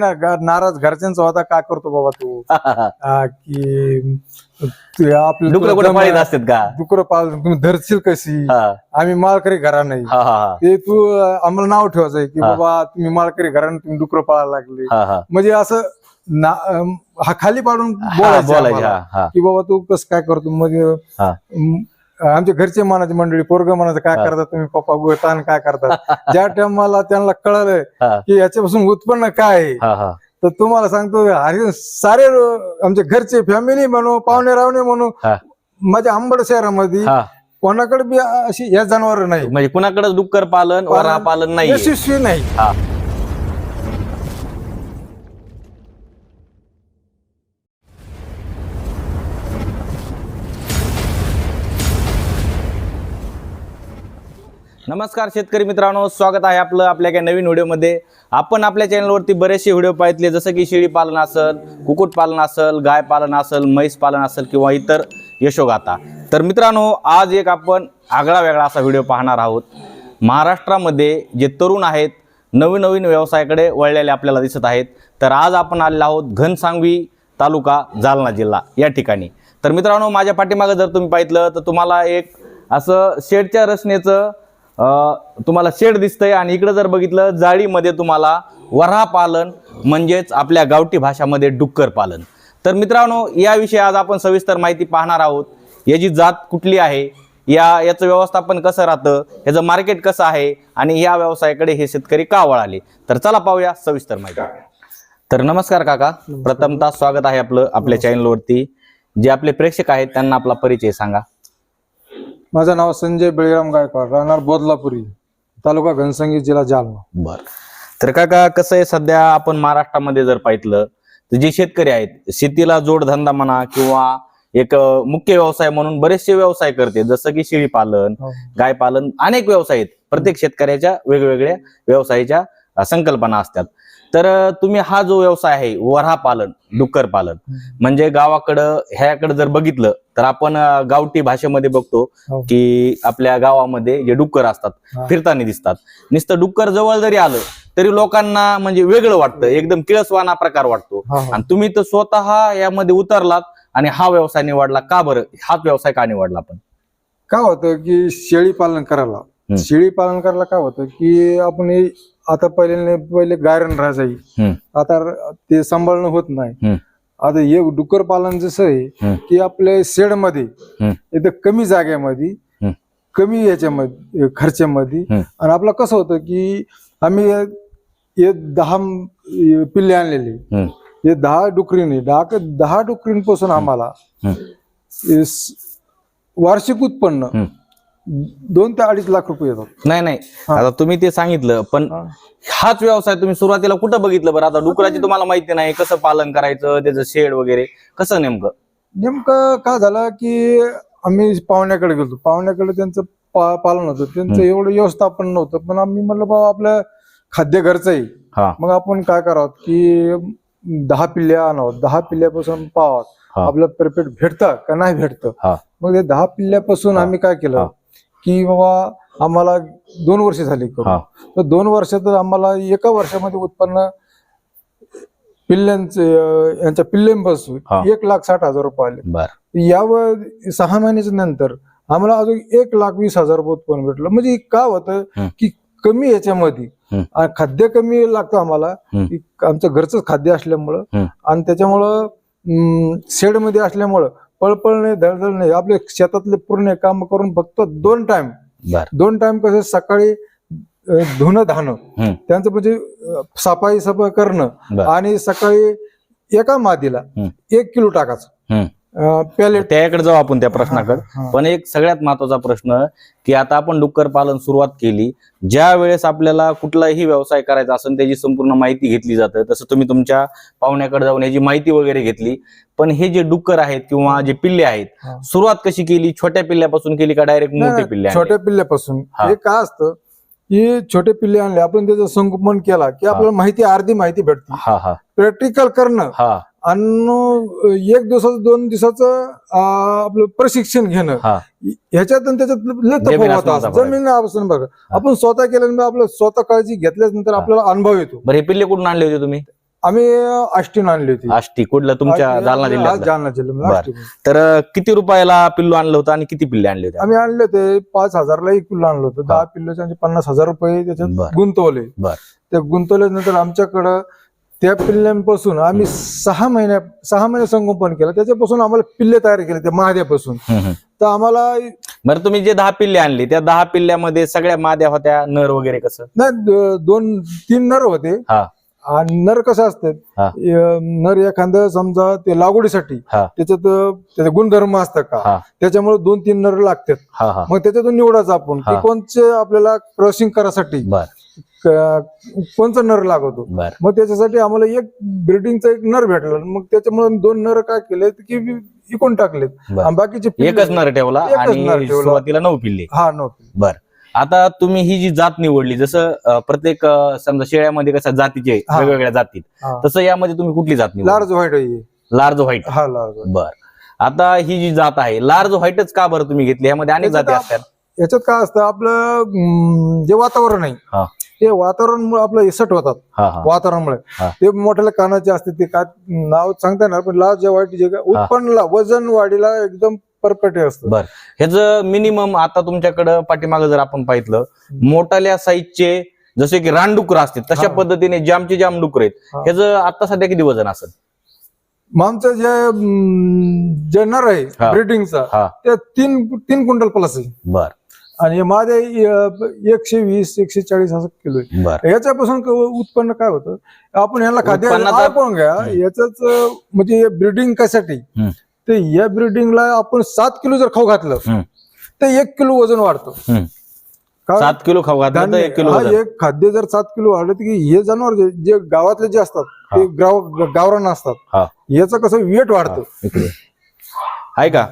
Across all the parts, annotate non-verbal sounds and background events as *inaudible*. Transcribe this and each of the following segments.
ना ग- नाराज घरच्यांचा होता का करतो बाबा तू? *laughs* हा, की ते आपलं डुकर कुठे पाळीत असतात का? डुकर पाळ तुम्ही धरशील कशी? हा. आम्ही माळकरी घरा नाही हा हा ते तू अं, आम्हाला नाव ठेवायचंय की हा. बाबा तुम्ही माळकरी घराने तुम्ही डुकर पाळायला लागले. हा हा. म्हणजे असं ना अं, हा खाली पाडून हा बोलायचं बोलायचे आम्हाला. हा हा. की बाबा तू कसं काय करतो? म्हणजे हा. अं, आमच्या घरचे मनाची मंडळी पोरग म्हणायचं काय. करतात तुम्ही? पप्पा गोतान काय करतात? *laughs* ज्या टाइमाला त्यांना कळलंय. की याच्यापासून उत्पन्न काय आहे तर तुम्हाला सांगतो अरे सारे आमचे घरचे फॅमिली म्हणू पाहुणे रावणे म्हणू. माझ्या अंबड शहरामध्ये कोणाकडे बी अशी या जनावर नाही. म्हणजे कुणाकडेच डुक्कर पालन वरा पालन नाही यशस्वी नाही. नमस्कार शेतकरी मित्रांनो स्वागत आहे आपलं आपल्या काही नवीन व्हिडिओमध्ये. आपण आपल्या चॅनलवरती बरेचसे व्हिडिओ पाहितले जसं की शेळी पालन असेल कुक्कुटपालन असेल गाय पालन असेल म्हैस पालन असेल किंवा इतर यशोगाथा. तर मित्रांनो आज एक आपण आगळा वेगळा असा व्हिडिओ पाहणार आहोत. महाराष्ट्रामध्ये जे तरुण आहेत नवीन नवीन व्यवसायाकडे वळलेले आपल्याला दिसत आहेत. तर आज आपण आलेलो आहोत घनसांगवी तालुका जालना जिल्हा या ठिकाणी. तर मित्रांनो माझ्या पाठीमागं जर तुम्ही पाहितलं तर तुम्हाला एक असं शेडच्या रचनेचं तुम्हाला शेड दिसतंय आणि इकडं जर बघितलं जाळीमध्ये तुम्हाला वऱ्हा पालन म्हणजेच आपल्या गावठी भाषामध्ये डुक्कर पालन. तर मित्रांनो याविषयी आज आपण सविस्तर माहिती पाहणार आहोत. याची जात कुठली आहे? या याचं व्यवस्थापन कसं राहतं? याचं मार्केट कसं आहे? आणि या व्यवसायाकडे हे शेतकरी का वळाले? तर चला पाहूया सविस्तर माहिती. तर नमस्कार काका. प्रथमतः स्वागत आहे आपलं आपल्या चॅनलवरती जे आपले प्रेक्षक आहेत त्यांना आपला परिचय सांगा. माझं नाव संजय बेळगाम गायकवाड राहणार बोदलापुरी तालुका घनसंगी जिल्हा जालना. बर. तर काका कसं आहे सध्या आपण महाराष्ट्रामध्ये जर पाहितलं तर जे शेतकरी आहेत शेतीला जोडधंदा म्हणा किंवा एक मुख्य व्यवसाय म्हणून बरेचसे व्यवसाय करते जसं की शेळी पालन हो. गाय पालन अनेक व्यवसाय आहेत. प्रत्येक शेतकऱ्याच्या वेगवेगळ्या व्यवसायाच्या संकल्पना असतात. तर तुम्ही हा जो व्यवसाय आहे वऱ्हा पालन डुक्कर पालन म्हणजे गावाकडं ह्याकडे जर बघितलं तर आपण गावठी भाषेमध्ये बघतो हो. की आपल्या गावामध्ये जे डुक्कर असतात. फिरताना दिसतात नुसतं डुक्कर जवळ जरी आलं तरी लोकांना म्हणजे वेगळं वाटतं एकदम किळसवाना प्रकार वाटतो हा, हा. आणि तुम्ही तर स्वतः यामध्ये उतरलात आणि हा व्यवसाय निवडला का बरं हाच व्यवसाय का निवडला आपण काय होतं की शेळी पालन करायला. शेळी पालन करायला काय होतं की आपण आता पहिले पहिले गायरण राहायचं. आता ते सांभाळणं होत नाही. आता हे डुक्कर पालन जसं आहे. की आपल्या शेडमध्ये हम्म. इथं कमी जागेमध्ये हम्म. कमी याच्यामध्ये खर्चामध्ये. आणि आपलं कसं होतं की आम्ही दहा पिल्ले आणलेले. हे दहा डुकरीने दहा दहा डुकरींपासून आम्हाला वार्षिक उत्पन्न. दोन ते अडीच लाख रुपये येतात नाही नाही हा. आता तुम्ही ते सांगितलं पण हा. हाच व्यवसाय तुम्ही सुरुवातीला कुठं बघितलं बरं आता डुकराची तुम्हाला माहिती नाही कसं पालन करायचं त्याचं शेड वगैरे कसं नेमकं नेमकं काय झालं की आम्ही पाहुण्याकडे गेलो पाहुण्याकडे त्यांचं पा- पालन होतं त्यांचं हम्म. एवढं व्यवस्थापन नव्हतं पण आम्ही म्हणलं बाबा आपलं खाद्य घरचं आहे हा मग आपण काय करावं की दहा पिल्ल्या आणावं दहा पिल्ल्यापासून पाहावं हा. आपलं परफेक्ट भेटतं का नाही भेटतं हा. मग ते दहा पिल्ल्यापासून हा. आम्ही काय हा. केलं की बाबा आम्हाला दोन वर्ष झाली करून. तर दोन वर्षात आम्हाला एका वर्षामध्ये उत्पन्न पिल्ल्यांचे अं, यांच्या पिल्ल्यांपासून. एक लाख साठ हजार रुपये आले बर यावर सहा महिन्याच्या नंतर आम्हाला अजून एक लाख वीस हजार रुपये उत्पन्न भेटलं म्हणजे काय होतं. की कमी याच्यामध्ये खाद्य कमी लागतं आम्हाला. की आमचं घरचंच खाद्य असल्यामुळं. आणि त्याच्यामुळं शेडमध्ये असल्यामुळं पळपळ नाही धडधड नाही आपले शेतातले पूर्ण काम करून फक्त दोन टाइम दोन टाइम कसं सकाळी धुणं हम्म. त्यांचं म्हणजे सफाई सफाई करणं आणि सकाळी एका मादीला. एक किलो टाकायचं. पॅलेट त्याकडे जाऊ आपण त्या प्रश्नाकडे. पण एक सगळ्यात महत्त्वाचा प्रश्न की आता आपण डुक्कर पालन सुरुवात केली ज्या वेळेस आपल्याला कुठलाही व्यवसाय करायचा असेल त्याची संपूर्ण माहिती घेतली जाते. तसं तुम्ही तुमच्या पाहुण्याकडे जाऊन याची माहिती वगैरे घेतली. पण हे जे डुक्कर आहेत किंवा जे पिल्ले आहेत. सुरुवात कशी केली? छोट्या पिल्ल्यापासून केली का डायरेक्ट मोठे पिल्ले? छोट्या पिल्ल्यापासून. हा. काय असतं की छोटे पिल्ले आणले आपण त्याचं संगोपन केला की आपल्याला माहिती अर्धी माहिती भेटते. हा हा. प्रॅक्टिकल करणं. हा. आणि एक दिवसाचं दोन दिवसाचं आपलं प्रशिक्षण घेणं. ह्याच्यात आणि त्याच्यात लय जमीन बघा. आपण स्वतः केल्यानंतर आपलं स्वतः काळजी घेतल्यानंतर आपल्याला अनुभव येतो. बरं हे पिल्ले कुठून आणले होते तुम्ही? आम्ही आष्टीन आणली होती. आष्टी कुठलं तुमच्या जालना जिल्ह्यात जालना जिल्ह्यात. तर किती रुपयाला पिल्लू आणलं होतं आणि किती पिल्ले आणले होते? आम्ही आणले होते. पाच हजारला एक पिल्लो आणलं होतं. दहा पिल्लोचे पन्नास हजार रुपये त्याच्यात. गुंतवले. ते गुंतवल्यानंतर आमच्याकडं त्या पिल्ल्यांपासून आम्ही सहा महिन्या सहा महिने संगोपन केलं. त्याच्यापासून आम्हाला पिल्ले तयार केले त्या महाद्यापासून हम्म. तर आम्हाला बरं तुम्ही जे दहा पिल्ले आणली त्या दहा पिल्ल्यामध्ये सगळ्या माद्या होत्या नर वगैरे कसं? नाही द- दोन तीन नर होते. हा. आणि नर कसं असतात हा. नर एखादं समजा ते लागवडीसाठी हा. त्याच्यात त्याचे गुणधर्म असतात हा. का त्याच्यामुळे दोन तीन नर लागतात. हा हा. मग त्याच्यातून निवडायचं आपण. हा. की कोणचे आपल्याला क्रॉसिंग करासाठी बर. क- कोणचं नर लागवतो? बर. मग त्याच्यासाठी आम्हाला एक ब्रिडिंगचा एक नर भेटला. मग त्याच्यामुळे दोन नर काय केले की इकून टाकलेत. बर. आणि बाकीचे पिल्ले- एकच नर ठेवला एकच आणि ठेवला. सुरुवातीला नऊ पिल्ले. हा नव्हते बर. आता तुम्ही ही जी जात निवडली जसं प्रत्येक समजा शेळ्यामध्ये कसं जातीचे. वेगवेगळ्या जातीत. तसं यामध्ये तुम्ही कुठली जात निवडली लार्ज व्हाईट लार्ज व्हाईट हा लार्ज. बर आता ही जी जात आहे लार्ज व्हाईटच का बरं तुम्ही घेतली यामध्ये अनेक जाती असतात याच्यात काय असतं आपलं जे वातावरण आहे. ते वातावरण आपलं इसट होतात वातावरणामुळे. ते मोठ्या कानाचे असते ते काय नाव सांगता येणार पण लार्ज व्हाईट जे काय उत्पन्नला वजन वाढीला एकदम परफेक्ट असतं बर. ह्याचं मिनिमम आता तुमच्याकडं पाठीमागं जर आपण पाहिलं मोठाल्या साईजचे जसे की रानडुकर असते तशा. पद्धतीने जामचे जाम डुकर आहेत. हा. ह्याचं आता सध्या किती वजन असेल? मग आमचं जे जे नर आहे. ब्रिडिंगचा ते तीन तीन क्विंटल प्लस आहे. बर. आणि माझे एकशे वीस एकशे चाळीस असं किलो आहे. याच्यापासून उत्पन्न काय होतं? आपण यांना खाद्य घ्या. याच म्हणजे ब्रिडिंग कशासाठी? हम्म. ते या ब्रिडिंगला आपण सात किलो जर खाऊ घातलं. तर एक किलो वजन वाढतं सात किलो खाऊ घातलं तर एक किलो हा. एक खाद्य जर सात किलो वाढलं तर की हे जनावर जे- गावातले जे असतात ते गाव गावरान असतात हा. याचं कसं वेट वाढतं. आहे का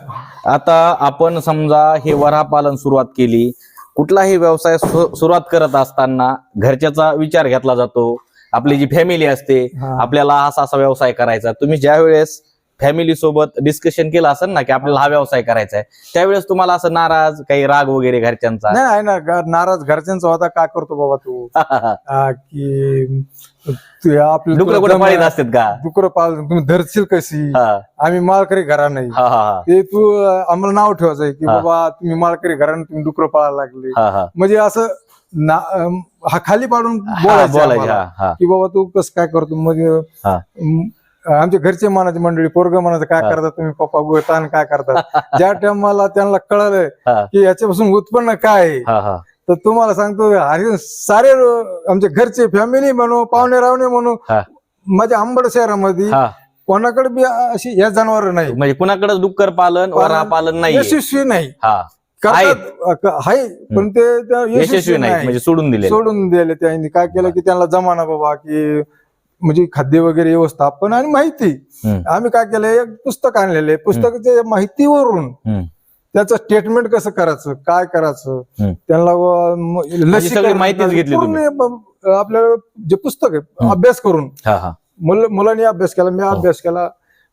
आता आपण समजा हे वरा पालन सुरुवात केली कुठलाही व्यवसाय सुरुवात करत असताना घरच्याचा विचार घेतला जातो आपली जी फॅमिली असते. आपल्याला असा असा व्यवसाय करायचा तुम्ही ज्या वेळेस फॅमिली सोबत डिस्कशन केलं असेल ना की आपल्याला हा व्यवसाय करायचा आहे. त्यावेळेस तुम्हाला असं नाराज काही राग वगैरे घरच्यांचा? नाही आहे ना गा- नाराज घरच्यांचा होता काय करतो बाबा तू? *laughs* की तू आपलं डुकर कुठे पाळीत असतात का? डुकर पाल तुम्ही धरशील कशी? हा. आम्ही माळकरी घरा नाही. हा हा ते तू अं, आम्हाला नाव ठेवायचंय की हा. बाबा तुम्ही माळकरी घराने तुम्ही डुकर पाळायला लागले. हा हा. म्हणजे असं ना अं, हा खाली पाडून हा बोलायचं बोलायचे आम्हाला. हा हा. की बाबा तू कसं काय करतो? मग हा. अं, आमच्या घरचे मानाची मंडळी पोरग म्हणायचं काय. करतात तुम्ही? पप्पा गोतान काय करतात ज्या टाइमाला त्यांना कळलंय हा. की याच्यापासून उत्पन्न काय आहे तर तुम्हाला सांगतो अरे सारे लो- आमचे घरचे फॅमिली म्हणू पाहुणे रावणे म्हणू. माझ्या अंबड शहरामध्ये कोणाकडे बी अशी या जनावर नाही. म्हणजे कुणाकडेच डुक्कर पालन वरा पालन नाही यशस्वी नाही. हा. आहे पण ते यशस्वी नाही. म्हणजे सोडून दिले सोडून दिले त्यांनी. काय केलं की त्यांना जमाना बाबा की म्हणजे खाद्य वगैरे व्यवस्थापन आणि माहिती. आम्ही काय केलं एक पुस्तक आणलेले पुस्तकाच्या माहितीवरून. त्याचं स्टेटमेंट कसं करायचं काय करायचं. त्यांना माहितीच घेतली पूर्ण ब- आपलं जे पुस्तक आहे अभ्यास करून. मुल- मुलांनी अभ्यास केला मी हो. अभ्यास केला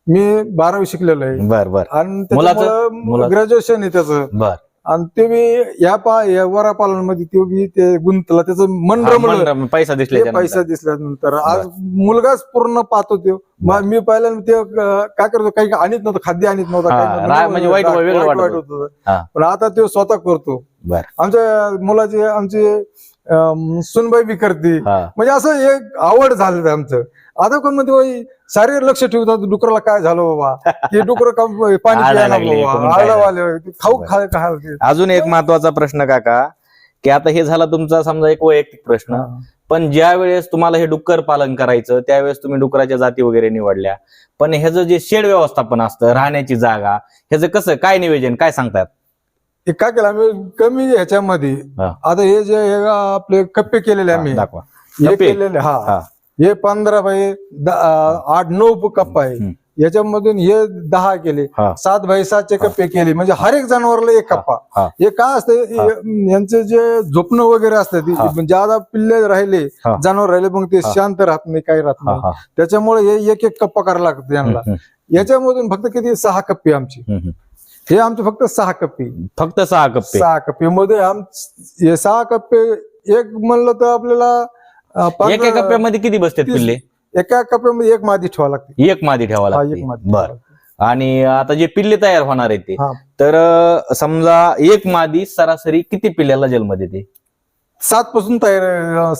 मी बारावी शिकलेलो आहे. बर बर. आणि ग्रॅज्युएशन आहे त्याचं. बर. आणि ते मी या पा या वरा पालनमध्ये ते बी ते गुंतला. त्याचं मन हा, रमलं मन- पैसा दिसले ते पैसा दिसल्यानंतर. आज मुलगाच पूर्ण पाहतो तो मग मी पहिल्यांदा ते अं, काय करतो काही आणत नव्हतं खाद्य आणत नव्हतं हा, काही म्हणजे वाईट- वेगळं वाटत होतं. हा. पण आता तो स्वतः करतो. बर. आमच्या मुलाचे आमचे सुनबाई बी करते हा. म्हणजे असं एक आवड झालं आमचं. आता कोण म्हणते "बाई, सारे लक्ष ठेवतात डुकराला काय झालं बाबा? *laughs* ते डुकर पाणी खाऊ अजून एक महत्त्वाचा प्रश्न काका की आता हे झाला तुमचा समजा एक वैयक्तिक प्रश्न. पण ज्या वेळेस तुम्हाला हे डुक्कर पालन करायचं त्यावेळेस तुम्ही डुकराच्या जाती वगैरे निवडल्या. पण ह्याचं जे शेड व्यवस्थापन असतं राहण्याची जागा ह्याचं कसं काय नियोजन काय सांगतात? हे काय केलं आम्ही कमी ह्याच्यामध्ये हा. आता हे जे हे आपले कप्पे केलेले आम्ही दाखवा हे कप्पे? केलेले हा. हा हे पंधरा बाय द- अं, आठ नऊ कप्पा आहे. याच्यामधून हे दहा केले हा. सात बाय सातचे कप्पे केले म्हणजे हर एक जनावरला एक कप्पा हा. हे काय असतं यांचे जे झोपणं वगैरे असतं हा. ते ज्यादा पिल्ले राहिले हा. जनावर राहिले मग ते हा. शांत राहत नाही काही राहत हा, नाही हा. त्याच्यामुळे हे एक एक कप्पा करायला लागतं यांना हम्म, याच्यामधून फक्त किती सहा कप्पे आमची हम्म, हम्म. हे आमचे फक्त सहा कप्पे. फक्त सहा कप्पे. सहा कप्पे. मध्ये आम हे सहा कप्पे एक म्हणलं तर आपल्याला एका कप्प्यामध्ये किती बसतात तीस- पिल्ले? एका कप्यामध्ये एक मादी ठेवा लागते. एक मादी ठेवा हा, लागते. एक मादी बर. लागते. आणि आता जे पिल्ले तयार होणार आहेत ते हा. तर अं, समजा एक मादी सरासरी किती पिल्ल्याला जन्म देते? सात पासून तयार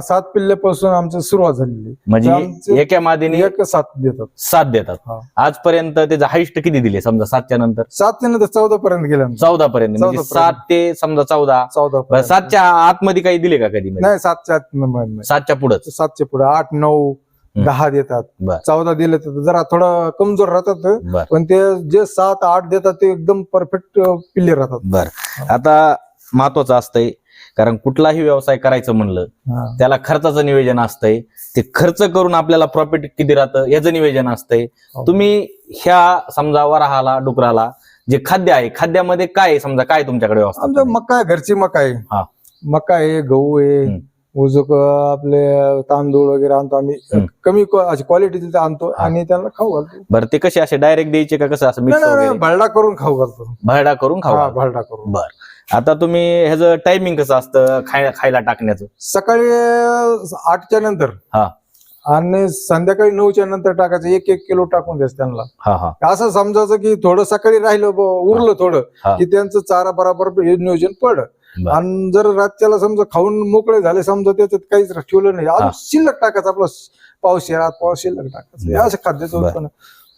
सात पिल्ल्यापासून आमची सुरुवात झालेली. म्हणजे एका मादीने एक सात देतात सात देतात हा. आजपर्यंत त्याचं हाईस्ट किती दिले समजा सातच्या नंतर सात ते नंतर चौदा पर्यंत गेल्या चौदा पर्यंत म्हणजे 14 सात ते समजा चौदा चौदा बरं, पर्यंत. सातच्या आतमध्ये काही दिले का कधी? नाही सातच्या आत नाही. सातच्या पुढंच सातच्या पुढे आठ नऊ हम्म. दहा देतात बर. चौदा दिले तर जरा थोडं कमजोर राहतात बर पण ते जे सात आठ देतात ते एकदम परफेक्ट पिल्ले राहतात बर आता महत्वाचं असतंय कारण कुठलाही व्यवसाय करायचं म्हणलं हा. त्याला खर्चाचं नियोजन असतंय ते खर्च करून आपल्याला प्रॉफिट किती राहतं याचं नियोजन असतंय हो. तुम्ही ह्या समजा वराहाला डुकराला जे खाद्य आहे खाद्यामध्ये काय आहे? समजा काय तुमच्याकडे व्यवस्था मका आहे घरची मका हा. आहे मका आहे गहू आहे हम्म. उजूक आपले तांदूळ वगैरे आणतो आम्ही हम्म. कमी क्वालिटीचे आणतो हा. आणि त्यांना खाऊ घालतो बरं ते कसे असे डायरेक्ट द्यायचे का कसं असं मिक्स नाही, नाही, वगैरे भरडा करून खाऊ घालतो भरडा करून हा खावा भरडा करून बर आता तुम्ही ह्याचं टायमिंग कसं असतं खाय खायला टाकण्याचं सकाळी आठच्या नंतर हा. आणि संध्याकाळी नऊच्या नंतर टाकायचं एक एक किलो टाकून द्यायचं त्यांना हा हा असं समजायचं की थोडं सकाळी राहिलं ब- उरलं थोडं हा. की त्यांचं चारा बराबर हे नियोजन पड बर. आणि जर रातच्याला समजा खाऊन मोकळे झाले समजा त्याच्यात काहीच ठेवलं नाही हा. अजून शिल्लक टाकायचं आपलं पाऊस येणार पाऊस शिल्लक टाकायचं हे बर. असं खाद्याचं बर. उत्पन्न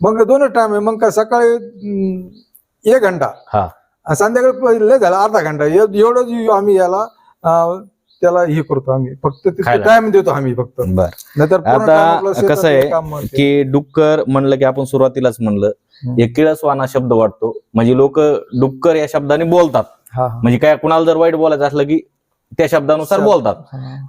मग दोन टाइम आहे मग काय सकाळी अं, एक घंटा हा. संध्याकाळी पहिले झाला अर्धा घंटा. एव- एवढंच आम्ही याला त्याला हे करतो आम्ही. फक्त. टाइम देतो आम्ही फक्त. नाहीतर आता कसं आहे. की डुक्कर म्हणलं की आपण सुरुवातीलाच म्हणलं. एक किळसवाना शब्द वाटतो. म्हणजे लोक डुक्कर या शब्दाने बोलतात. म्हणजे काय कुणाला जर वाईट बोलायचं असलं की त्या शब्दानुसार बोलतात.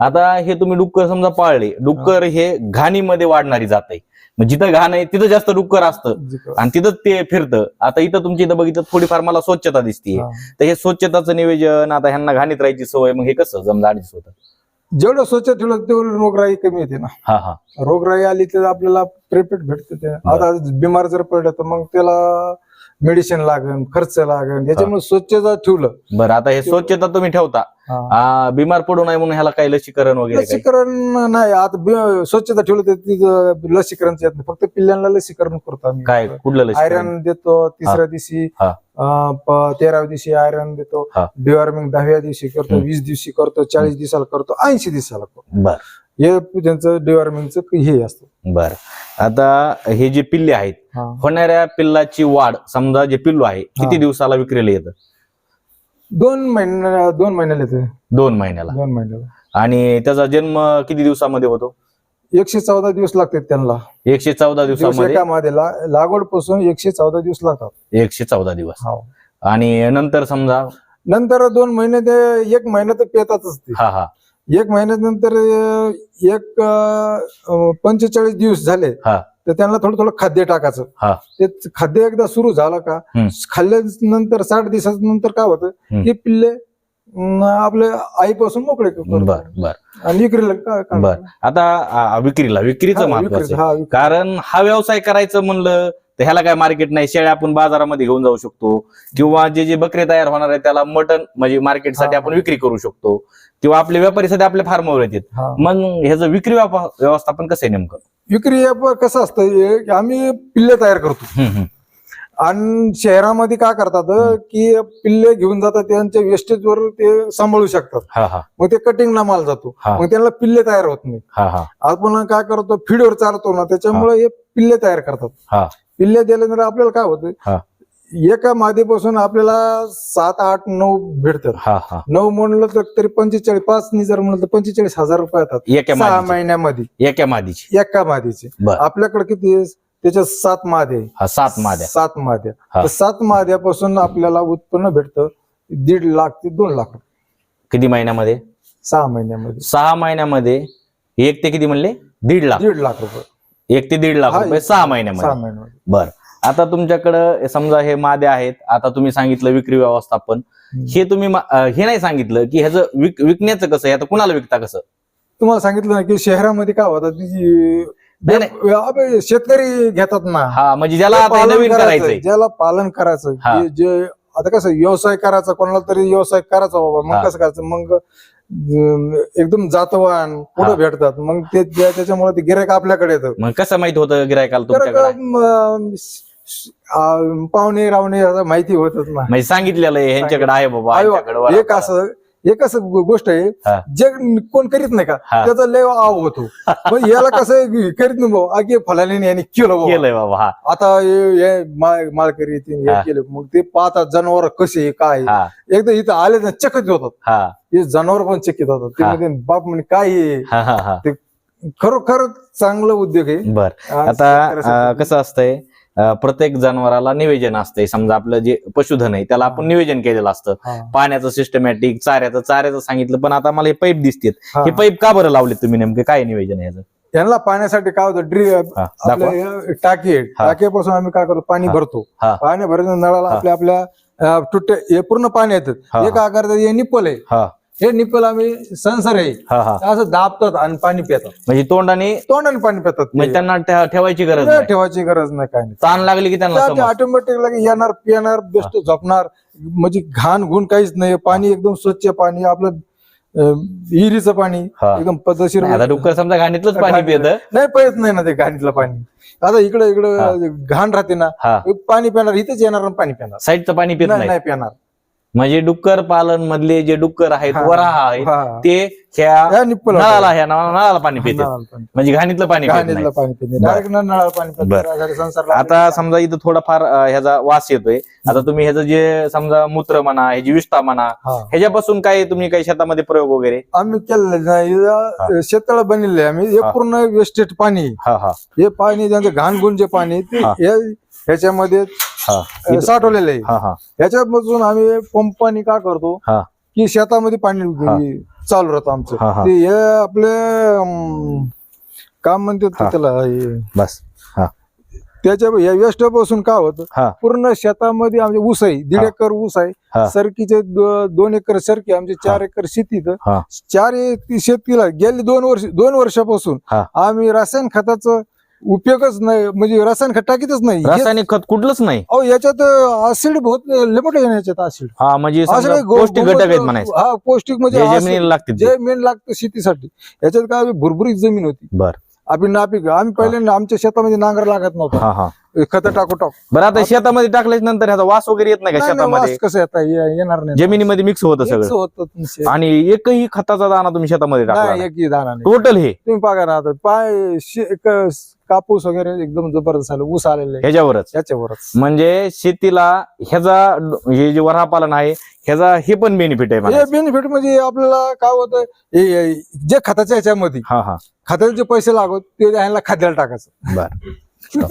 आता हे तुम्ही डुक्कर समजा पाळले. डुक्कर हे घाणीमध्ये वाढणारी जात आहे. मग जिथं घाण आहे तिथं जास्त डुक्कर असतं. आणि तिथं ते फिरतं. आता इथं तुमच्या इथं बघितलं थोडीफार मला स्वच्छता दिसते. तर हे स्वच्छताचं नियोजन आता ह्यांना घाणीत राहायची सवय मग हे कसं? जमलं होतं जेवढं स्वच्छ ठेवलं तेवढं रोगराई कमी येते ना. हा हा. रोगराई आली तर आपल्याला प्रेपेट भेटते आता बिमार जर पडलं तर मग त्याला मेडिसिन लागेल खर्च लागेल याच्यामुळे स्वच्छता ठेवलं. बरं आता हे स्वच्छता तुम्ही ठेवता. आ, बिमार पडू नये म्हणून ह्याला काही लसीकरण वगैरे लसीकरण नाही आता स्वच्छता ठेवलं तर तिथं लसीकरण येत नाही. फक्त पिल्लांना लसीकरण करतो आम्ही. काय कुठलं आयरन देतो तिसऱ्या दिवशी हा. तेराव्या दिवशी आयरन देतो. डिवॉर्मिंग दहाव्या दिवशी करतो. वीस दिवशी करतो चाळीस दिवसाला करतो ऐंशी दिवसाला करतो. हे त्यांचं डिवॉर्मिंगचं हे असतं. बर. आता हे जे पिल्ले आहेत हा. होणाऱ्या पिल्लाची वाढ समजा जे पिल्लू आहे किती हा. दिवसाला विक्रीला येतं? दोन महिन्या दोन महिन्याला येते. दोन महिन्याला. दोन महिन्याला. आणि त्याचा जन्म किती दिवसामध्ये होतो? एकशे चौदा दिवस लागतात त्यांना. एकशे चौदा दिवस दिवसामध्ये? एका लागवडपासून एकशे चौदा दिवस लागतात. एकशे चौदा दिवस. हो. आणि नंतर समजा? नंतर दोन महिने ते एक महिना तर पेतातच ते. हा हा. एक महिन्यानंतर एक पंचेचाळीस दिवस झाले हा. तर त्यांना थोडं थोडं खाद्य टाकायचं हा. ते खाद्य एकदा सुरू झालं का हम्म. खाल्ल्यानंतर साठ दिवसानंतर काय होतं हम्म. की पिल्ले अं, आपल्या आईपासून मोकळे करतात. बर बर आणि विक्रीला का- का- बर. आता आ, विक्रीला हा, विक्रीचं महत्वाचं विक्रीचं, आहे. हा, विक्री. कारण हा व्यवसाय करायचं म्हणलं तर ह्याला काय मार्केट नाही शेळ्या आपण बाजारामध्ये घेऊन जाऊ शकतो. किंवा जे जे बकरे तयार होणार आहे त्याला मटन म्हणजे मार्केटसाठी. आपण विक्री करू शकतो. किंवा आपले व्यापारी सध्या आपल्या फार्मवर येतात हा. मग ह्याचं विक्री व्यवस्थापन कसं आहे नेमकं? विक्री कसं असतं की आम्ही पिल्ले तयार करतो. आणि शहरामध्ये काय करतात की पिल्ले घेऊन जातात त्यांच्या वेस्टेज वर ते सांभाळू शकतात. मग ते कटिंगला माल जातो. मग त्यांना पिल्ले तयार होत नाही. आपण काय करतो फीडवर चालतो ना त्याच्यामुळे हे. पिल्ले तयार करतात. पिल्ले दिल्यानंतर आपल्याला काय होतं हा. एका मादीपासून आपल्याला सात आठ नऊ भेटतात. हा हा. नऊ म्हणलं तर तरी पंचेचाळीस पाच नि जर म्हणलं तर पंचेचाळीस हजार रुपये येतात. एका सहा महिन्यामध्ये. एका मादीची. एका मादीचे. आपल्याकडे किती? त्याच्यात सात मादे. हा सात माद्या. सात माद्या. सात माद्यापासून आपल्याला उत्पन्न भेटतं दीड लाख ते दोन लाख. किती महिन्यामध्ये? सहा महिन्यामध्ये. सहा महिन्यामध्ये एक ते किती म्हणले? दीड लाख. दीड लाख रुपये. एक ते दीड लाख हा, रुपये एक- सहा महिन्यामध्ये. सहा महिन्यामध्ये. बर. आता तुमच्याकडं समजा हे मादे आहेत आता तुम्ही सांगितलं विक्री व्यवस्थापन. हे तुम्ही मा- अं, हे नाही सांगितलं की ह्याचं विक- विकण्याचं कसं आहे? आता कुणाला विकता कसं? तुम्हाला सांगितलं ना की शहरामध्ये काय होतं की नाही, नाही. अबे, शेतकरी घेतात ना हा म्हणजे ज्याला आता हे पालन नवीन करायचं, करायचंय. ज्याला पालन करायचं हा. जे- जे आता कसं व्यवसाय करायचा कोणाला तरी व्यवसाय करायचा बाबा हा. मग कसं करायचं? मग एकदम जातवान पुढे. भेटतात. मग ते त्या- त्याच्यामुळे ते गिरायक आपल्याकडे येतं मग कसं माहीत होतं गिरायकाला तुमच्याकडे? पाहुणे रावणे माहिती होतच ना म्हणजे सांगितलेलं आहे ह्यांच्याकडे आहे बाबा एक असं एक असं गो- गोष्ट आहे. जे कोण करीत नाही का. त्याचा लय आव होतो. मग याला कसं करीत नाही भाऊ आगे फलाने याने केलं केलंय बाबा आता माळकरी येतील, हे हा. केलं. मग ते पाहतात जनावर कसे काय एकदा इथं आले ना चकित होतात. हा. जनावर पण चकित होतात. ते बाप म्हणे काय आहे?" हा हा हा. खरोखर चांगलं उद्योग आहे. बर. आता. कसं असतंय प्रत्येक जनावराला निवेदन असतंय. समजा आपलं जे पशुधन आहे त्याला आपण नियोजन केलेलं असतं. पाण्याचं सिस्टमॅटिक चाऱ्याचं चाऱ्याचं सांगितलं पण आता मला हे पाईप दिसतात. हा. पाईप का बरं लावले तुम्ही नेमके? काय आहे याचं? यांना पाण्यासाठी काय होतं? ड्री टाकी. टाकीपासून आम्ही काय करतो? पाणी. भरतो. पाणी भरतो नळाला. आपल्या आपल्या अं, तुट्टे हे पूर्ण पाणी येतात हा. काय करतात हे निप्पल आहे. हा निप्पल आम्ही संसार आहे. हा हा. असं दाबतात आणि पाणी पितात. म्हणजे तोंडाने तोंडाने पाणी पितात ते. म्हणजे त्यांना ठेवायची गरज नाही ठेवायची गरज नाही काय नाही. ताण लागली की त्यांना ऑटोमॅटिक लगे येणार पिणार बेस्ट झोपणार. म्हणजे घाण गुण काहीच नाही. पाणी एकदम स्वच्छ पाणी आपलं अं, विहिरीचं पाणी हा. एकदम पद्धतशीर आता डुक्कर समजा घाणीतलंच पाणी पित. नाही पळत नाही ना ते घाणीतलं पाणी. आता इकडे इकडे घाण राहते ना. हा. पाणी पिणार इथेच येणार आणि पाणी पिणार. साईडचं पाणी पित नाही नाही. नाही पिणार. म्हणजे डुक्कर पालन मधले जे डुक्कर आहेत. वराह आहेत. ते ह्या नळाला ह्या नळा- नळाला पाणी पिते. म्हणजे घाणीतलं पाणी आता समजा इथं थोडाफार ह्याचा वास येतोय. आता तुम्ही ह्याचं जे समजा मूत्र म्हणा ह्याची विष्ठा म्हणा. ह्याच्यापासून काय तुम्ही काही शेतामध्ये प्रयोग वगैरे? आम्ही केलेलं नाही. शेततळ बनलेलं आम्ही. हे. पूर्ण वेस्टेज पाणी. हा हा. हे पाणी त्यांचं घाण जे पाणी ह्याच्यामध्ये हा. साठवलेलं आहे. हा हा. ह्याच्यापासून आम्ही पंपानी काय करतो? हा. की शेतामध्ये पाणी चालू राहतं आमचं. हा, हा. ते हे आपले काम म्हणतात. त्याला बस. हा. त्याच्या या वेस्टपासून काय होतं पूर्ण शेतामध्ये आमचे ऊस आहे. दीड. एकर ऊस. आहे. सरकीचे दोन एकर सरकी आमचे चार एकर शेती इथं. हा. चार शेतीला गेली दोन वर्ष दोन वर्षापासून. आम्ही रासायन खताचा उपयोगच नाही म्हणजे रासायन खत टाकीतच नाही. रासायनिक खत कुठलंच नाही. अहो याच्यात ऍसिड बहुत लिमिट आहे ना याच्यात ऍसिड. हा म्हणजे समजा पौष्टिक घटक आहेत म्हणायचं. हा पौष्टिक म्हणजे जे acid जमिनीला लागतील ते. जे मेन लागतं शेतीसाठी. याच्यात काय भुरभुरीत जमीन होती. बर. आपण नापिक आम्ही पहिले आमच्या शेतामध्ये नांगर लागत नव्हता. हा हा. खत टाकू टाक. बरं आता शेतामध्ये टाकल्याच्या नंतर ह्याचा वास वगैरे येत नाही का नाही, नाही, शेतामध्ये? कसं येता? ये- येणार नाही. जमिनीमध्ये मिक्स होतं सगळं. होतं. आणि एकही खताचा दाणा तुम्ही शेतामध्ये नाही टाकला एकही दाना नाही. टोटल हे. तुम्ही बघा ना आता. पाय शे- क- कापूस वगैरे एकदम जबरदस्त आलं ऊस आलेले आहे. ह्याच्यावरच याच्यावरच म्हणजे शेतीला ह्याचा हे जे वऱ्हा पालन आहे ह्याचा हे पण बेनिफिट आहे हे म्हणायचं. बेनिफिट म्हणजे आपल्याला काय होतं हे- हे जे खताच्या ह्याच्यामध्ये हा हा खताचे जे पैसे लागत ते ह्याला खाद्याला टाकायचं बर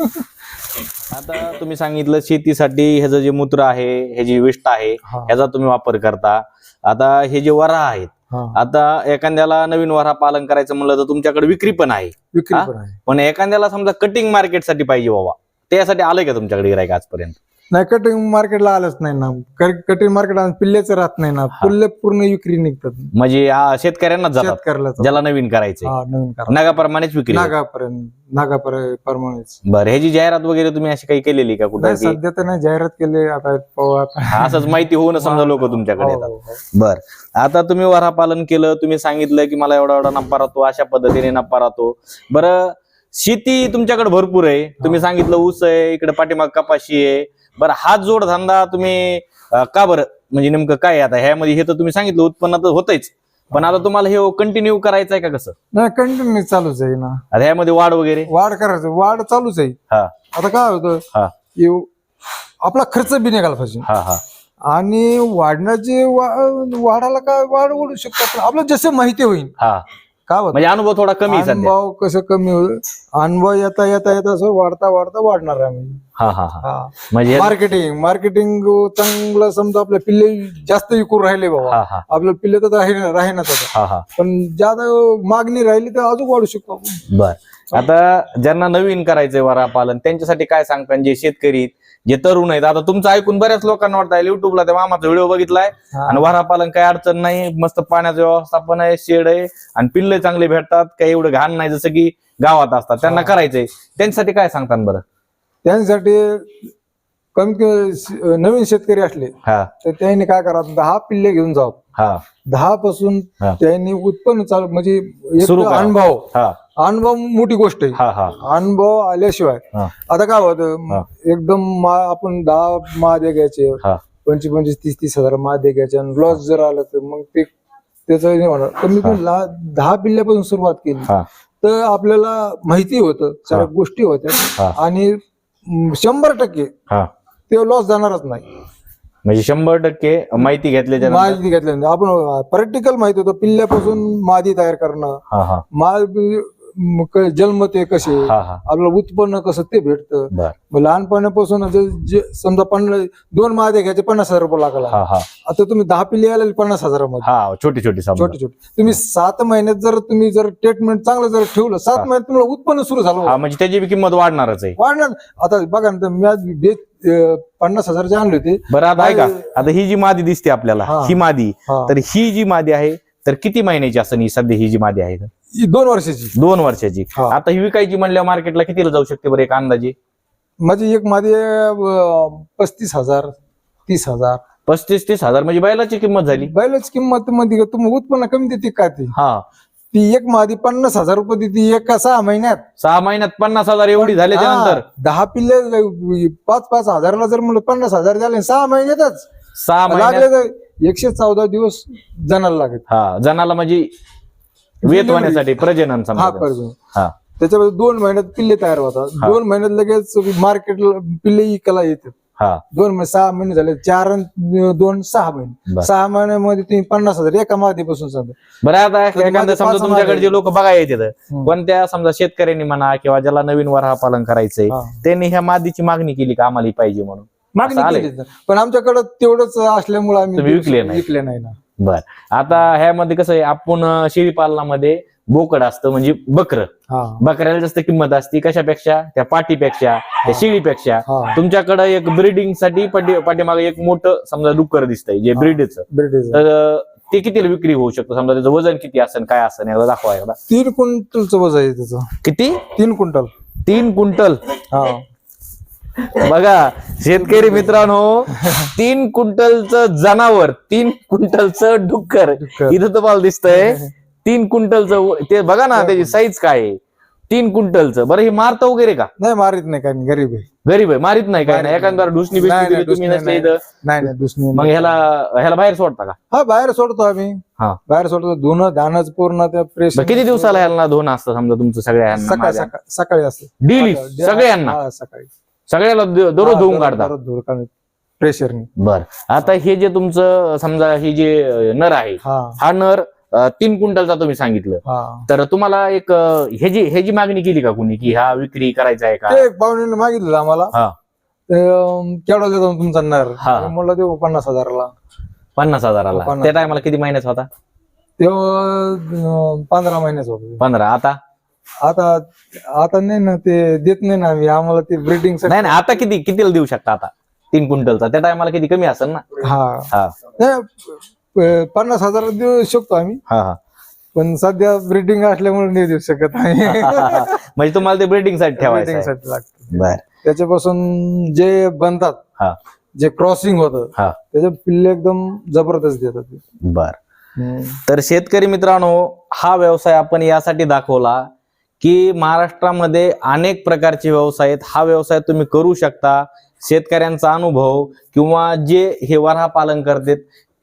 आता तुम्ही सांगितलं शेतीसाठी ह्याचं जे मूत्र आहे ह्याची विष्ट आहे हा. ह्याचा तुम्ही वापर करता आता हे जे वरा आहेत हा. आता एखाद्याला नवीन वरा पालन करायचं म्हणलं तर तुमच्याकडे विक्री पण आहे. विक्री? पण आहे. पण एखाद्याला समजा कटिंग मार्केटसाठी पाहिजे बाबा. त्यासाठी आलंय का तुमच्याकडे गिरायक आजपर्यंत? नाही कटिंग मार्केटला आलंच नाही ना. कटिंग मार्केट पिल्लेच राहत नाही ना. पिल्ले पूर्ण विक्री निघतात. म्हणजे आ, शेतकऱ्यांनाच जातात. शेतकऱ्याला ज्याला नवीन करायचंय. हा नवीन करा नागाप्रमाणेच विक्री. नागापर्यंत नागापर्यंत परमानेच बरं ह्याची जाहिरात वगैरे तुम्ही अशी काही केलेली का कुठं नाही की? सध्या तर नाही जाहिरात केली. आता पाहू आता. असंच माहिती होऊन *laughs* समजा लोक तुमच्याकडे हो, येतात. हो, हो. बर. आता तुम्ही वरा पालन केलं तुम्ही सांगितलं की मला एवढा एवढा नफा राहतो अशा पद्धतीने नफा राहतो. बरं शेती तुमच्याकडे भरपूर आहे. तुम्ही सांगितलं ऊस आहे इकडे पाठीमाग कपाशी आहे. बरं हा जोडधंदा तुम्ही का बरं? म्हणजे नेमकं काय आता? ह्यामध्ये हे तर तुम्ही सांगितलं उत्पन्न तर होतच पण आता तुम्हाला हे कंटिन्यू करायचं आहे का कसं? नाही कंटिन्यू चालूच आहे ना. आता ह्यामध्ये वाढ वगैरे? वाढ करायचं वाढ चालूच आहे. हा. आता काय होतं? हा. की आपला खर्च बी निघाला पाहिजे. हा हा. आणि वाढण्याची वा- वाढायला काय वाढ ओढू शकतो? आपण आपलं जसं माहिती होईल हा. होतं म्हणजे अनुभव थोडा कमी आहे सध्या. अनुभव कसं कमी होईल? अनुभव येता येता येता असं वाढता वाढता वाढणार आम्ही. हा हा हा. हा. म्हणजे मार्केटिंग मार्केटिंग चांगलं समजा आपल्या पिल्ले जास्त विकून राहिले बाबा. हा हा. आपलं पिल्ले तर राही राहीनाच आता हा हा. पण ज्यादा मागणी राहिली तर अजून वाढू शकतो आपण. बर. आता ज्यांना नवीन करायचंय वरा पालन त्यांच्यासाठी काय सांगता जे शेतकरी आहेत, जे तरुण आहेत आता तुमचं ऐकून बऱ्याच लोकांना वाटतं युट्यूबला त्या मामाचा व्हिडिओ बघितलाय. आणि वरा पालन काही अडचण नाही मस्त पाण्याचं व्यवस्थापन आहे शेड आहे आणि पिल्ले चांगले भेटतात काही एवढं घाण नाही जसं की गावात असतात त्यांना. करायचंय त्यांच्यासाठी काय सांगतात बरं त्यांसाठी कमीत कमी श- नवीन शेतकरी असले हा. तर त्यांनी काय करावं दहा पिल्ले घेऊन जावं. हा. दहा पासून हा. त्यांनी उत्पन्न चालू म्हणजे एक सुरू तर करा. अनुभव. हा. अनुभव मोठी गोष्ट आहे. हा हा. अनुभव आल्याशिवाय. हा. आता काय होतं हा. एकदम मा- आपण दहा मादे घ्यायचे हा. पंचवीस पंचवीस तीस तीस हजार मादे घ्यायचे आणि लॉस जर आलं तर मग ते त्याचं नाही होणार. कमी कमी ला- दहा पिल्ल्यापासून सुरुवात केली. हा. तर आपल्याला माहिती होतं सगळ्या गोष्टी होत्या. हा. आणि म, शंभर टक्के हा. ते लॉस जाणारच नाही. म्हणजे शंभर टक्के माहिती घेतल्याच्या नंतर माहिती घेतल्यानंतर आपण प्रॅक्टिकल माहिती होतं. पिल्ल्यापासून मादी तयार करणं. हा हा. मा म, क- जन्मते कसे? हा हा. आपलं उत्पन्न कसं ते भेटतं. बर. मग लहानपणापासून जे- जे समजा पन्नास दोन मादे घ्यायचे पन्नास हजार रुपये लागला. हा हा. आता तुम्ही दहा पिल्ले आले पन्नास हजारामध्ये. हा छोटी छोटी समजा. छोटे छोटे. तुम्ही सात महिन्यात जर तुम्ही जर ट्रीटमेंट चांगलं जर ठेवलं सात महिन्यात तुम्हाला उत्पन्न सुरू झालं. हा म्हणजे त्याची बी किंमत वाढणारच आहे. वाढणार. आता बघा ना मी आज बे- पन्नास हजारचे आणले होते. बरं आता ऐका. आता ही जी मादी दिसते आपल्याला हा. ही मादी हा. तर ही जी मादी आहे तर किती महिन्याची असं ही सध्या ही जी मादी आहे? ही दोन वर्षाची. दोन वर्षाची. हा. आता ही विकायची म्हणल्या मार्केटला कितीला जाऊ शकते बरं एक अंदाजे? माझी एक माझी अं, पस्तीस हजार तीस हजार. पस्तीस तीस हजार म्हणजे बैलाची किंमत झाली. बैलाची किंमत मध्ये तुम्ही उत्पन्न कमी देते का ती? हा. ती एक मादी पन्नास हजार रुपये देते एका सहा महिन्यात. सहा महिन्यात पन्नास हजार एवढी झाल्याच्या हा, नंतर दहा पिल्ले पाच पाच हजारला जर म्हणलं पन्नास हजार झाले सहा महिन्यातच. सहा लागले महिन्यात. तर एकशे चौदा दिवस जणाला लागत हा जनाला म्हणजे वेत होण्यासाठी प्रजनन हा समजा कर्ज हा. त्याच्यामध्ये दोन महिन्यात पिल्ले तयार होतात. दोन महिन्यात लगेच मार्केटला पिल्ले इकायला येतात. हा दोन महिने सहा महिने झाले चार आणि दोन सहा महिने बर. सहा महिन्यामध्ये तुम्ही पन्नास हजार एका मादीपासून सांगा बरं आता तर एखादं माझे समजा पाच तुमच्याकडे. जे लोक बघायला येतात हम्म. कोणत्या समजा शेतकऱ्यांनी म्हणा किंवा ज्याला नवीन वरहा पालन करायचंय हा. त्यांनी ह्या मादीची मागणी केली का आम्हाला ही पाहिजे म्हणून मागणी. पण आमच्याकडे तेवढंच असल्यामुळे आम्ही तुम्ही विकले नाही. विकले नाही ना बर आता ह्यामध्ये कसं आहे आपण अं, शेळी पालनामध्ये बोकड असतं म्हणजे बकर. बकऱ्याला जास्त किंमत असते कशापेक्षा? त्या पाठीपेक्षा त्या शेळीपेक्षा. तुमच्याकडे एक ब्रीडिंगसाठी पाठी पाठीमागे एक मोठं समजा डुक्कर दिसतंय जे ब्रीडचं तर ते कितीला विक्री होऊ शकतो? समजा त्याचं वजन किती असेल काय असेल एकदा दाखवा एकदा. तीन क्विंटलचं वजन आहे त्याचं. किती? तीन क्विंटल. तीन क्विंटल. हा. बघा शेतकरी मित्रांनो तीन क्विंटलचं जनावर तीन क्विंटलचं डुक्कर. डुक्कर. इथं तुम्हाला दिसतंय *laughs* तीन क्विंटलचं ते बघा ना त्याची साईज काय आहे. तीन क्विंटलचं. बरं हे मारतं वगैरे का? नाही मारित नाही काय नाही, गरीब आहे. गरीब आहे. मारित नाही काय ना मारीत एखाद्या ढुसणी नाही, नाही, दिली तुम्ही दुसणी नसले नाही. इथं. नाही नाही दुसरी मग ह्याला ह्याला बाहेर सोडता का? हा बाहेर सोडतो आम्ही. हा. बाहेर सोडतो. धुणं धानच पूर्ण त्या प्रेस बरं, किती दिवसाला ह्याला धुणं असतं समजा तुमचं सगळ्या सकाळी सकाळी सकाळी असते. डेली सगळ्यांना? हा, सकाळी. सगळ्याला द- दररोज धुवून काढता? प्रेशरनी बर. आता हे जे तुमचं समजा हे जे अं, नर आहे हा. हा नर तीन क्विंटलचा तुम्ही सांगितलं. तर तुम्हाला एक ह्याची ह्याची मागणी केली का कुणी की हा विक्री करायचा आहे का? ते पाहुण्याने मागितलं आम्हाला. हा. केवढा देतो तुमचा नर? म्हणलं देऊ पन्नास हजाराला. पन्नास हजाराला. त्या टायमाला किती महिन्याचा होता? तेव्हा पंधरा महिन्याचं होतं. पंधरा. आता? आता आता नाही ना ते देत नाही ना आम्ही. आम्हाला ते ब्रिडिंग नाही नाही. आता किती कितीला देऊ शकता आता? तीन क्विंटलचा. त्या टायमाला किती कमी असेल ना? हा. हा. पन्नास हजार देऊ शकतो आम्ही. हा हा. पण सध्या ब्रिडिंग असल्यामुळे नाही देऊ शकत आम्ही. *laughs* म्हणजे तुम्हाला ते ब्रिडिंगसाठी ठेवायचं. साठी लागतं. बर. त्याच्यापासून जे बनतात हा. जे क्रॉसिंग होतं हा. त्याचे पिल्ले एकदम जबरदस्त देतात. बर. तर शेतकरी मित्रांनो हा व्यवसाय आपण यासाठी दाखवला की महाराष्ट्रामध्ये अनेक प्रकारचे व्यवसाय आहेत. हा व्यवसाय तुम्ही करू शकता. शेतकऱ्यांचा अनुभव किंवा जे हे वऱ्हा पालन करतात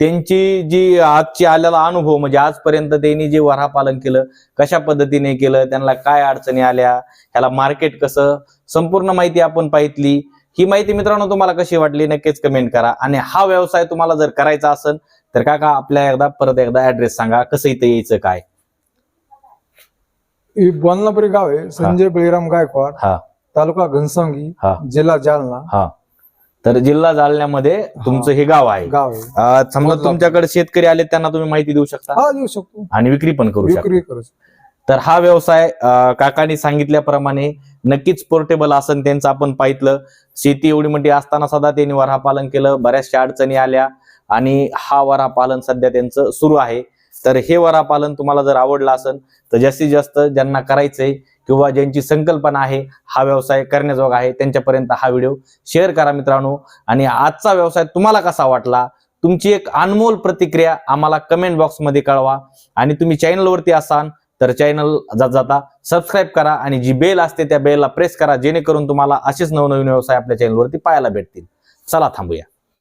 त्यांची जी आजची आलेला अनुभव म्हणजे आजपर्यंत त्यांनी जे वऱ्हा पालन केलं कशा पद्धतीने केलं त्यांना काय अडचणी आल्या ह्याला मार्केट कसं संपूर्ण माहिती आपण पाहितली. ही माहिती मित्रांनो तुम्हाला कशी वाटली नक्कीच कमेंट करा. आणि हा व्यवसाय तुम्हाला जर करायचा असेल तर काका आपल्या एकदा परत एकदा ऍड्रेस सांगा कसं इथे यायचं काय? बोलनापुरी गाव आहे संजय बळीराम गायकवाड हा. तालुका घनसावंगी हा. जिल्हा जालना. हा. तर जिल्हा जालन्यामध्ये तुमचं हे गाव आहे. गाव आहे. अं, समजा बदलापूर. तुमच्याकडे शेतकरी आले त्यांना तुम्ही माहिती देऊ शकता? हा देऊ शकतो. आणि विक्री पण करू शकता. विक्री करू शकतो. तर हा व्यवसाय अं, काकांनी सांगितल्याप्रमाणे नक्कीच पोर्टेबल असन त्यांचं आपण पाहितलं. शेती एवढी मोठी असताना सुद्धा त्यांनी वऱ्हा पालन केलं. बऱ्याचशा अडचणी आल्या आणि हा वऱ्हा पालन सध्या त्यांचं सुरू आहे. तर हे वऱ्हा पालन तुम्हाला जर आवडलं असेल तर जास्तीत जास्त ज्यांना करायचंय किंवा ज्यांची संकल्पना आहे हा व्यवसाय करण्याजोगा आहे त्यांच्यापर्यंत हा व्हिडिओ शेअर करा मित्रांनो. आणि आजचा व्यवसाय तुम्हाला कसा वाटला? तुमची एक अनमोल प्रतिक्रिया आम्हाला कमेंट बॉक्समध्ये कळवा. आणि तुम्ही चॅनलवरती असाल तर चॅनल जात जाता सबस्क्राईब करा आणि जी बेल असते त्या बेलला प्रेस करा जेणेकरून तुम्हाला असेच नवनवीन व्यवसाय आपल्या चॅनलवरती पाहायला भेटतील. चला थांबूया.